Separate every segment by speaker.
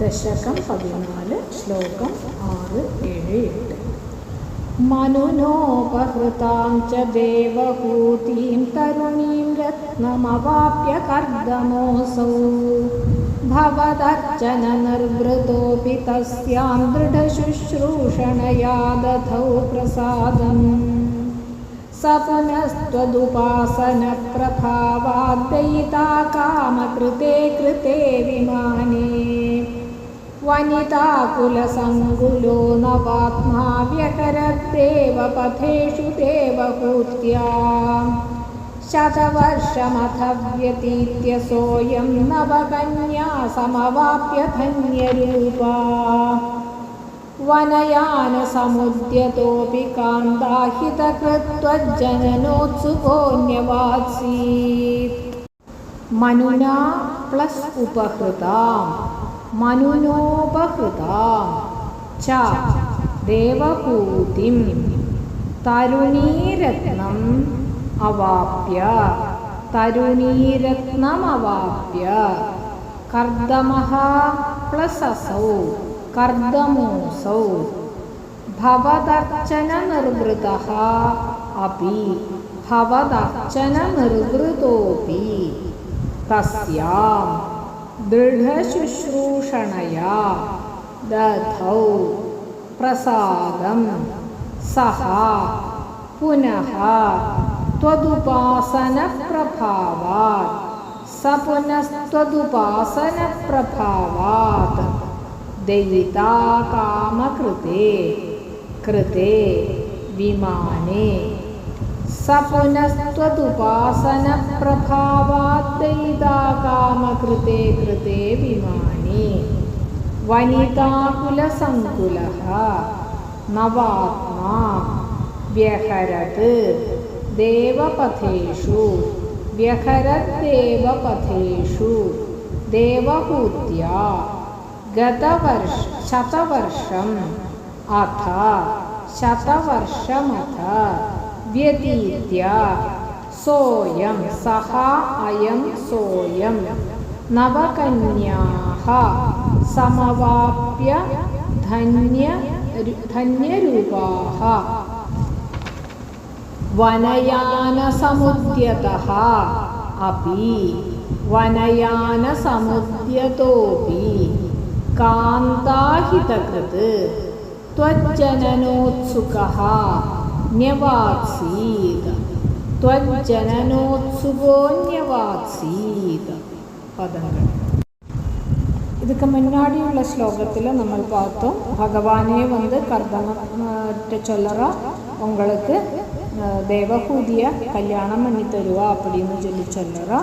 Speaker 1: ദശകം പതിനാല് ശ്ലോകം ആറ് ഏഴ് എട്ട് മനുനോപഹൃതാം ച ദേവഭൂതീം തരുണീം രത്നമവാപ്യ കർദമോസൗ भवदर्चन निर्वृतोऽपि तस्यां दृढशुश्रूषणया दधौ प्रसादम् स पुनस्त्वदुपासनप्रभावाद्दयिता कामकृते कृते विमाने വനിതാകുലസങ്കുലോ നവാത്മാവ്യകരദ്ദേവ പഥേഷു ദേവഭൂത്യാ ശതവർഷമഥ വ്യതീത്യ സോയം നവകന്യാ സമവാപ്യ ധന്യരൂപ വനയാനസമുദ്യതോപി കാന്താഹിതകൃത്വജനനോത്സുകോന്യവാസീത് മനുന പ്ലസ് ഉപഹൃതാം. മനുനോപഹൃതാം ച ദേവഭൂതിം തരുണീരത്നം അവാപ്യ തരുണീരത്നമവാപ്യ. കർദമഹ പ്ലസസൗ കർദമൂസൗ ഭവദർച്ചനനിർവൃതഃ അപി ഭവദർച്ചനനിർവൃതോപി. തസ്യാം दृढशुश्रूषणया दधौ प्रसादं सः पुनः त्वदुपासनप्रभावात् स पुनस्त्वदुपासनप्रभावात् दयिता कामकृते कृते विमाने സ പുനസ്ത്വതുപാസന പ്രഭാവാദ്വൈതാകാമകൃതേ കൃതേ വിമാനി. വനിതാകുലസങ്കുലഃ നവാത്മാ വ്യഹരത് ദേവപഥേഷു വ്യഹരദ്ദേവപഥേഷു ദേവഭൂത്യാ ഗതവർഷ ശതവർഷം അഥ ശതവർഷമഥ शतवर्षमथ व्यतीत्य सोऽयं सः अयं सोऽयं नवकन्याः समवाप्य धन्य धन्यरूपाः वनयानसमुद्यतः अपि वनयानसमुद्यतोऽपि कान्ताहितकृत् त्वज्जननोत्सुकः ന്യവാത്സീത് ത്വജ്ജനനോത്സുകോ ന്യവാത്സീത് പദങ്ങൾ இதுக்கு முன்னாடி உள்ள ஸ்லோகத்தில் நம்ம பார்த்தோம் பகவானே வந்து கர்தமட்ட சொல்லற உங்களுக்கு தேவஹூதிய கல்யாணம் பண்ணி தருவா அப்படின்னு சொல்லி சொல்லற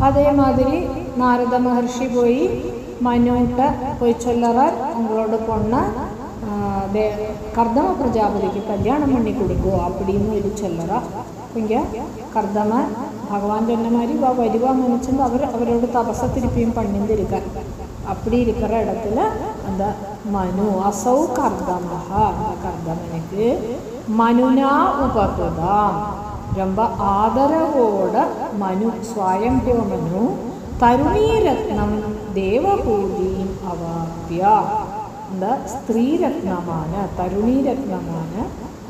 Speaker 1: அதே மாதிரி நாரத மகர்ஷி போய் மனுட்ட போய் சொல்லற உங்களோட பொண்ணு கர்தம பிரஜாபதிக்கு கல்யாணம் பண்ணி கொடுக்கும் அப்படின்னு இது சொல்லறா இங்கே கர்தம பகவான் சொன்ன மாதிரி வா வருவான்னு நினச்சிருந்து அவர் அவரோட தபசை திருப்பியும் பண்ணிந்திருக்கார் அப்படி இருக்கிற இடத்துல அந்த மனு அசௌ கர்தமஹா அந்த கர்தமனுக்கு மனுனா உபகிருதாம் ரொம்ப ஆதரவோட மனு ஸ்வயம்போ மனு தருணீரத்னம் தேவபூதியும் அவாப்பியா എന്താ? സ്ത്രീരത്നമാണ് തരുണീരത്നമാണ്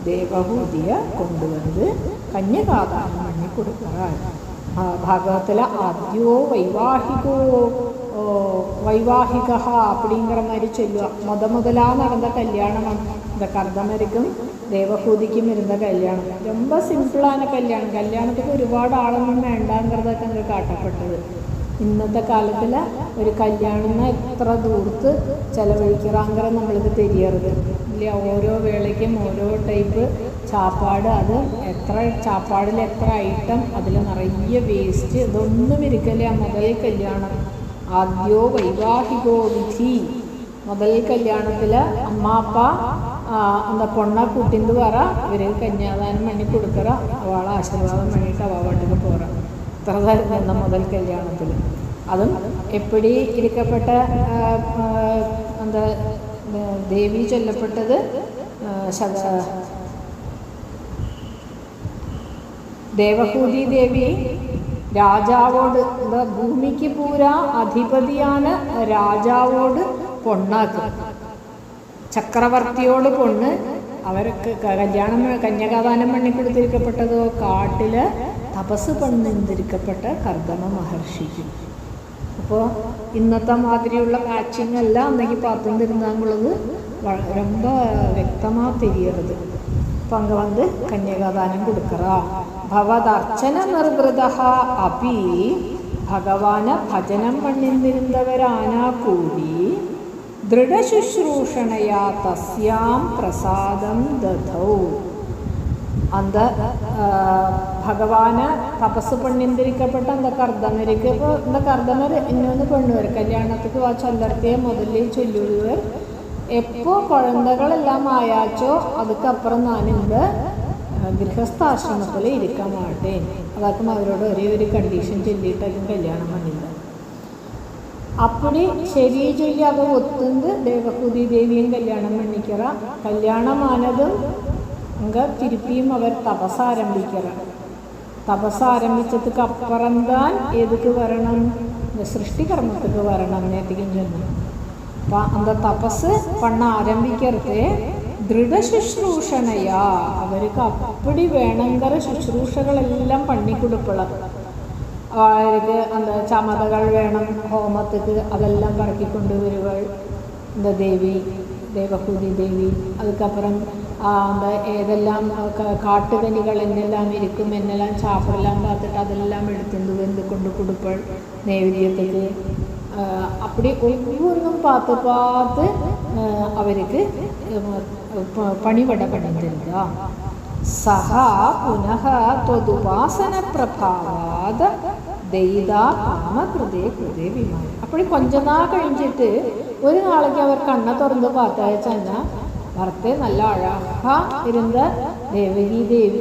Speaker 1: ദേവഹൂതിയെ കൊണ്ടുവന്ന് കന്യകാതാരമണി കൊടുക്കാൻ ഭാഗവத்தில் ആദ്യോ വൈവാഹികോ വൈവാഹിക அப்படிங்கிற മാതിരി சொல்லுക முத മുതലാ നടന്ന കല്യാണമാണ്. இந்த കർദ്ദമരിക്കും ദേവഭൂതിക്കും ഇരുന്ന കല്യാണം. ரொம்ப സിമ്പിളാണ് കല്യാണം. കല്യാണത്തിന് ഒരുപാട് ആളൊന്നും വേണ്ടാങ്കറതൊക്കെ അങ്ങ് കാട്ടപ്പെട്ടത്. ഇന്നത്തെ കാലത്തിൽ ഒരു കല്യാണം എത്ര ദൂരത്ത് ചിലവഴിക്കിറാങ്കറ നമ്മൾക്ക് തെരിയരുത് ഇല്ല ഓരോ വേളയ്ക്കും ഓരോ ടൈപ്പ് ചാപ്പാട്. അത് എത്ര ചാപ്പാടിൽ എത്ര ഐറ്റം അതിൽ നിറയെ വേസ്റ്റ്. ഇതൊന്നും ഇരിക്കല മുതൽ കല്യാണം ആദ്യോ വൈവാഹികോ വിധി. മുതൽ കല്യാണത്തിൽ അമ്മ അപ്പ എന്താ പൊണ്ണ കൂട്ടിന്റെ പറ. ഇവർ കന്യാദാനം പണി കൊടുക്കറ. അവളെ ആശീർവാദം പണിയിട്ട് അവ വണ്ടിക്ക് പോറാം പിറന്നാളിൽ മുതൽ കല്യാണത്തിൽ. അതും എപ്പടി ഇരിക്കപ്പെട്ട എന്താ ദേവി ചൊല്ലപ്പെട്ടത് ദേവഭൂതി ദേവി രാജാവോട് എന്താ ഭൂമിക്ക് പൂരാ അധിപതിയാണ് രാജാവോട് പൊണ്ണാക്ക്. ചക്രവർത്തിയോട് പൊണ്ണ്. അവർക്ക് കല്യാണം കന്യാകാദാനം പണിക്കൊടുത്തിരിക്കപ്പെട്ടതോ കാട്ടിൽ തപസ് പണിന്തിരിക്കപ്പെട്ട കർദമ മഹർഷിക്കും. അപ്പോൾ ഇന്നത്തെ മാതിരിയുള്ള മാച്ചിങ് അല്ല അന്നെങ്കിൽ பார்த்துருந்தாங்களது ரொம்ப വ്യക്തமாக தெரியுறது இப்போ அங்கே വന്ന് കന്യകാദാനം கொடுக்குறா ഭവതർച്ചന നിർവൃത അപി ഭഗവാന് ഭജനം പണിന്തിരുന്നവരാനാ കൂടി ദൃഢശുശ്രൂഷണയാ തസ്യാം പ്രസാദം ദധൗ. அந்த ഭഗവാന് തപസ് പെണ്ണിന്തിരിക്കപ്പെട്ട അന്ത കർദ്ദമരിക്ക് ഇപ്പോൾ എന്താ കർദ്ദമർ ഇന്നൊന്ന് പെണ്ണുവർ കല്യാണത്തിക്ക് ആ ചൊല്ലർത്തിയെ മുതലേ ചൊല്ലുവർ എപ്പോൾ കുഴന്തകളെല്ലാം ആയാച്ചോ അതുക്കപ്പുറം ഞാനിന്ത് ഗൃഹസ്ഥാശ്രമത്തിൽ ഇരിക്കാൻ മാട്ടേ. അതാക്കും അവരോട് ഒരേ ഒരു കണ്ടീഷൻ ചൊല്ലിയിട്ടൊക്കെ കല്യാണം പണിത് അപ്പടി ശരി ചൊല്ലി അവ ഒത്തുണ്ട് ദേവഹൂതി ദേവിയും കല്യാണം പണിക്കറ കല്യാണമാനതും അങ്ങ തിരുപ്പിയും അവർ தபஸ் ஆரம்பிக்கிறார் தபஸ் ஆரம்பித்ததுக்கு அப்புறம்தான் எதுக்கு வரணும் വരണം சிருஷ்டி கர்மத்துக்கு வரணும் நேற்றுக்கும் சொன்னோம் அப்போ அந்த தபஸ் பண்ண ശുശ്രൂഷണയാ അവർക്ക് അപ്പടി വേണങ്കര ശുശ്രൂഷകളെല്ലാം പണിക്കൊടുക്കണം അവർക്ക് അന്ത ചമതകൾ വേണം ഹോമത്തുക്ക് അതെല്ലാം പറക്കിക്കൊണ്ടുവരുവൾ. എന്താ ദേവി ദേവഭൂതി ദേവി. தேவி ഏതെല്ലാം കാട്ടുകനികൾ എന്നെല്ലാം ഇരിക്കും എന്നെല്ലാം ചാപ്പെല്ലാം കാത്തിട്ട് അതെല്ലാം എടുത്തുണ്ട് വെന്തുകൊണ്ട് കൊടുപ്പൾ നേവിദ്യത്തിൽ അപ്പടി ഒരു പാത്ത് പാത്ത് അവർക്ക് பணிபட பணிந்திருந்தா സഹ പുനഃ ത്വതുപാസന പ്രഭാവാത ദൈതാ കാമ കൃതേ കൃതേ വിമാനം. അപ്പോഴും കൊഞ്ചനാ കഴിഞ്ഞിട്ട് ഒരു നാളേക്ക് അവർ കണ്ണ തുറന്ന് പാത്താഴ്ച എന്നാൽ ഭർത്തെ നല്ല അഴകാ ഇരുന്ന ദേവകി ദേവി.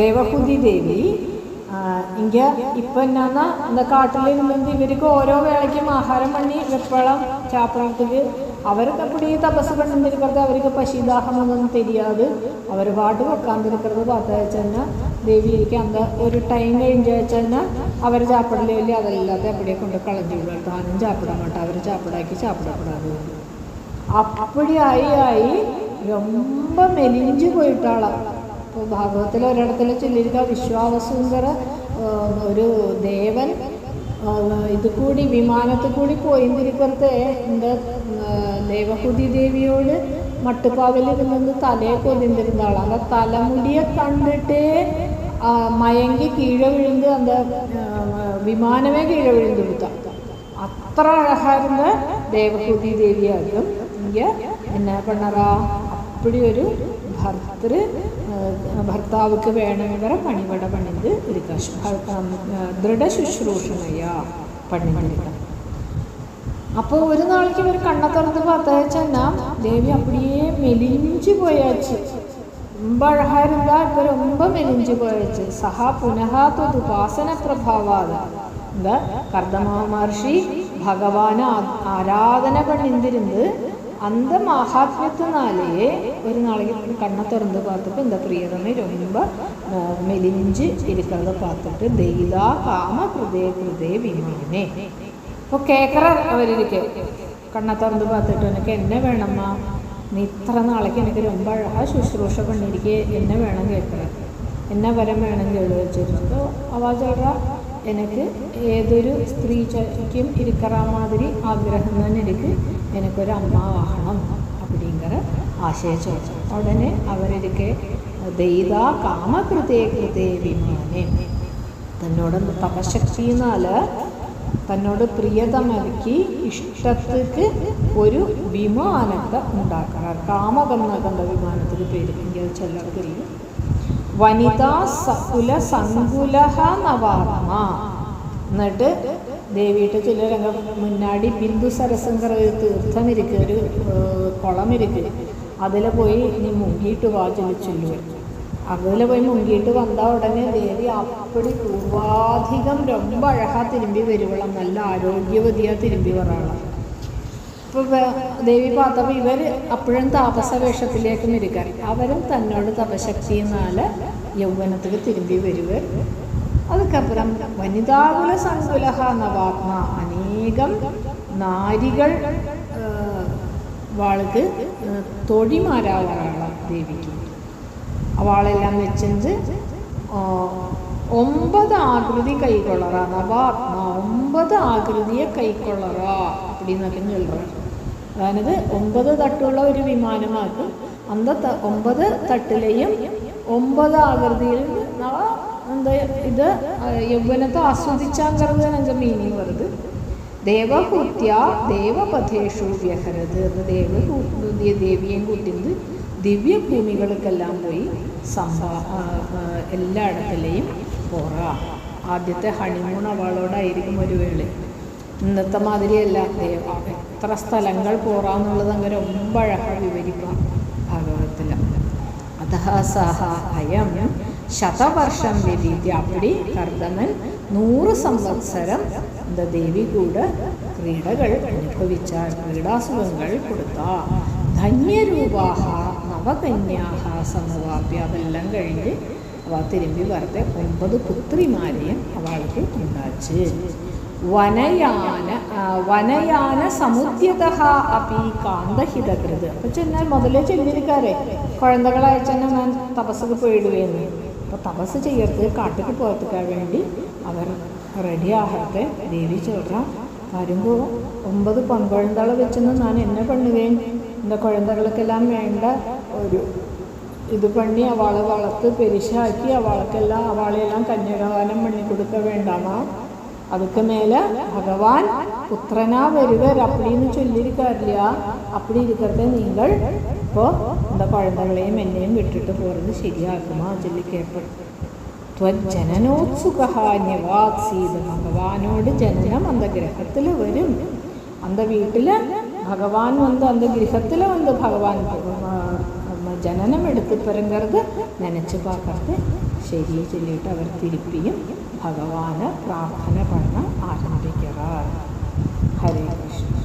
Speaker 1: ദേവഹുതി ദേവി ഇങ്ക ഇപ്പൊ എന്നാ இந்த காட்டுல இருந்து இவருக்கு ஓரோ வேலைக்கும் ஆகாரம் பண்ணி வெப்பளம் சாப்பிட்றதுக்கு அவருக்கு அப்படி தபசு பண்ணிருக்கிறது அவருக்கு பசிதாகம் ஒன்றும் தெரியாது அவர் பாட்டு உட்காந்துருக்கிறது பார்த்தா வச்சேன்னா ദേവിക്ക് അന്ത ഒരു ടൈം കഴിഞ്ഞ് വെച്ചാൽ അവർ ചാപ്പിടലില്ല അതല്ലാതെ அப்படியே കൊണ്ട് കളഞ്ഞു വിടും താനും ചാപ്പിട മാട്ട അവർ ചാപ്പിടാക്കി ചാപ്പിടപ്പെടാതെ അപ്പടി ആയി ആയി ரொம்ப മെലിഞ്ചു പോയിട്ടാളാ ഇപ്പോൾ ഭാഗവത്തിൽ ഒരിടത്തിൽ ചൊല്ലിയിരിക്കുക വിശ്വാവസുന്ദർ ഒരു ദേവൻ ഇത് കൂടി വിമാനത്തിൽ കൂടി പോയി തിരുപ്പുറത്ത് എന്റെ ദേവഹുതി ദേവിയോട് മട്ടുപ്പാവിലിരുന്ന് തലയെ കൊതിന്നിരുന്ന അത് തലമുടിയെ കണ്ടിട്ട് മയങ്കി കീഴ വിഴുന്ന് അത് വിമാനമേ കീഴെ വിഴുന്ന് കൊടുത്ത അത്ര അഴകായിരുന്ന ദേവഹുതി ദേവിയായിരുന്നു. ഇങ്ങനെ എന്നാ പെണ്ണറ അപ്പടി ഒരു ഭർത്തൃ ഭർത്താവ്ക്ക് വേണമെങ്കിൽ പണിവട പണിത് ഇരിക്കാം ദൃഢ ശുശ്രൂഷണയ പണി പണിയിട്ട് അപ്പോൾ ഒരു നാളേക്ക് ഇവർ കണ്ണത്തറത്ത് പത്തയച്ചെന്നാ ദേവി അപ്പടിയേ മെലിഞ്ചു പോയച്ച്. ഴഹരുന്ന ഇപ്പൊ രൊമ്പ മെലിഞ്ചു പോയച്ച്. സഹാ പുനഃ തുപാസന പ്രഭാവാത കർദമ മഹർഷി ഭഗവാന ആരാധന പണിന്തിരുന്ന് അന്ത ഒരു നാളെ കണ്ണ തുറന്ന് പാത്തപ്പോൾ എന്താ പ്രിയതമ? രോമ്പോ മെലിഞ്ച് ഇരിക്കുന്നത് പാത്തിട്ട് ദൈതാ കാമ ഹൃദയ ഹൃദയ വിനിമിനെ ഇപ്പൊ കേക്കറ അവരിക്ക് കണ്ണ തുറന്ന് പാത്തിട്ട് എനിക്ക് എന്നെ വേണമ്മ. നീ ഇത്ര നാളേക്ക് എനിക്ക് രൊമ്പ ശുശ്രൂഷ പണിയിരിക്കെ എന്നെ വേണം കേക്കറ. എന്നെ വരം വേണം കേട് വെച്ചിരുന്നോ അവാചട എനിക്ക് ഏതൊരു സ്ത്രീ ചക്കും ഇരിക്കറ ആഗ്രഹം തന്നെ എനിക്ക് എനിക്കൊരു അമ്മ ആകണം அப்படிங்கிற ആശയ ചോദിച്ചു ഉടനെ അവരിരിക്കെ ദൈത കാമകൃതേ കൃതേ വിമാനെ തന്നോട് തപശക്തിനാൽ തന്നോട് പ്രിയതമതിക്ക് ഇഷ്ടത്തിക്ക് ഒരു വിമാനത്തെ ഉണ്ടാക്കണം കാമകം എന്നൊക്കെ വിമാനത്തിൽ പേര് എനിക്ക് ചെല്ലർക്കില്ല വനിതാ സകുല സങ്കുലഹ നവാത്മ എന്നിട്ട് ദേവിയുടെ ചിലരംഗം മുന്നാടി ബിന്ദു സരസങ്കർ തീർത്ഥമിരിക്കുക ഒരു കുളം കുളമിരിക്കുക അതിൽ പോയി നീ മുങ്ങിയിട്ട് വാ ചൊല്ലുക അതിൽ പോയി മുങ്ങിയിട്ട് വന്ന ഉടനെ ദേവി അപ്പടി പൂർവാധികം രൊമ്പ അഴകാ തിരുമ്പി വരുവളം നല്ല ആരോഗ്യവതിയാ തിരുമ്പി വരാളാം. ഇപ്പോൾ ദേവി പാത്രം ഇവർ അപ്പോഴും താപസ വേഷത്തിലേക്കും ഇരിക്കാൻ അവരും തന്നോട് തപശക്തി എന്നാൽ യൗവനത്തിൽ തിരുമ്പി വരുവർ അതുക്കപ്പുറം വനിതാകുല സങ്കുലഹ നവാത്മ അനേകം നാരികൾ വാൾക്ക് തൊഴിമാരാകാനുള്ള ദേവിക്ക്. അവളെല്ലാം വെച്ചെഞ്ച് ഒമ്പത് ആകൃതി കൈക്കൊള്ളറ നവാത്മ ഒമ്പത് ആകൃതിയെ കൈക്കൊള്ളറ അപ്പടിന്നൊക്കെ ചൊല്ലറ അതായത് ഒമ്പത് തട്ടുള്ള ഒരു വിമാനമാക്കും അന്ത ഒമ്പത് തട്ടിലെയും ഒമ്പത് ആകൃതിയിൽ നവ എന്താ ഇത്? യൗവനത്തെ ആസ്വദിച്ചാൻ കറങ്ങാനെങ്കിൽ മീനിങ് വരുന്നത് ദേവഹൂത്യ ദേവപഥേഷു വ്യഹരത് എന്ന് ദേവ ദേവിയെയും കൂട്ടിയത് ദിവ്യഭൂമികൾക്കെല്ലാം പോയി സംഭാ എല്ലായിടത്തിലെയും പോറ. ആദ്യത്തെ ഹണിമൂൺ അവളോടായിരിക്കും ഒരു വേള. ഇന്നത്തെ മാതിരിയല്ല. ദേവ എത്ര സ്ഥലങ്ങൾ പോറാന്നുള്ളത് അങ്ങനെ ഒമ്പഴക വിവരിക്കാം ഭാഗവതത്തിൽ അത സഹ അയം ശതവർഷം വ്യതിവ്യാപിടി കർദമൻ നൂറ് സംവത്സരം എന്ത ദേവി കൂടെ ക്രീഡകൾ അനുഭവിച്ച ക്രീഡാസുഖങ്ങൾ കൊടുത്ത. ധന്യരൂപാഹ നവകന്യാഹ സമവാപ്യ അതെല്ലാം കഴിഞ്ഞ് അവ തിരുമ്പി വെറുതെ ഒമ്പത് പുത്രിമാരെയും അവൾക്ക് ഉണ്ടാച്ച് വനയാന വനയാന സമുദ്യത അപ്പി കാന്തഹിതകൃത്. അപ്പൊ ചെന്നാൽ മുതലേ ചെല്ലിരിക്കാറേ. കുഴന്തകളെ ഞാൻ തപസ്സൊക്കെ പോയിടുകയെന്ന് അപ്പോൾ തപസ് ചെയ്യരുത് കാട്ടിക്ക് പോകത്തിക്കാൻ വേണ്ടി അവർ റെഡി ആകട്ടെ. ദേവി ചോട്ട വരുമ്പോൾ ഒമ്പത് പൊൻകുഴന്തള വെച്ചെന്ന് ഞാൻ എന്നെ പണുകയും എന്റെ കുഴന്തകൾക്കെല്ലാം വേണ്ട. ഒരു ഇത് പണി അവളെ വളർത്ത് പെരിശാക്കി അവൾക്കെല്ലാം അവളെല്ലാം കന്യകാനം പണി കൊടുക്ക വേണ്ടാമാ அதுக்கு மேலே பகவான் புத்திரனா வருவர் அப்படின்னு சொல்லியிருக்காருல்ல அப்படி இருக்கிறத நீங்கள் இப்போ இந்த குழந்தைகளையும் என்னையும் விட்டுட்டு போகிறது ശരിയാക്കുമാ ചൊല്ലി കേൾപ്പ ത്വജനനോത്സുക നിവാസീത് ഭഗവാനോട് ജനനം அந்த ഗ്രഹത്തിൽ വരും அந்த വീട്ടിൽ ഭഗവാൻ വന്ന് அந்த ഗൃഹത്തിൽ വന്ന് ഭഗവാൻ ജനനം എടുത്ത് പിറങ്ങരുത് നനച്ച് പാക്കത്ത് ശരി ചൊല്ലിയിട്ട് അവർ തിരുപ്പിയും ഭഗവാന് പ്രാർത്ഥന പറഞ്ഞ് ആരംഭിക്കുക ഹരേ കൃഷ്ണ.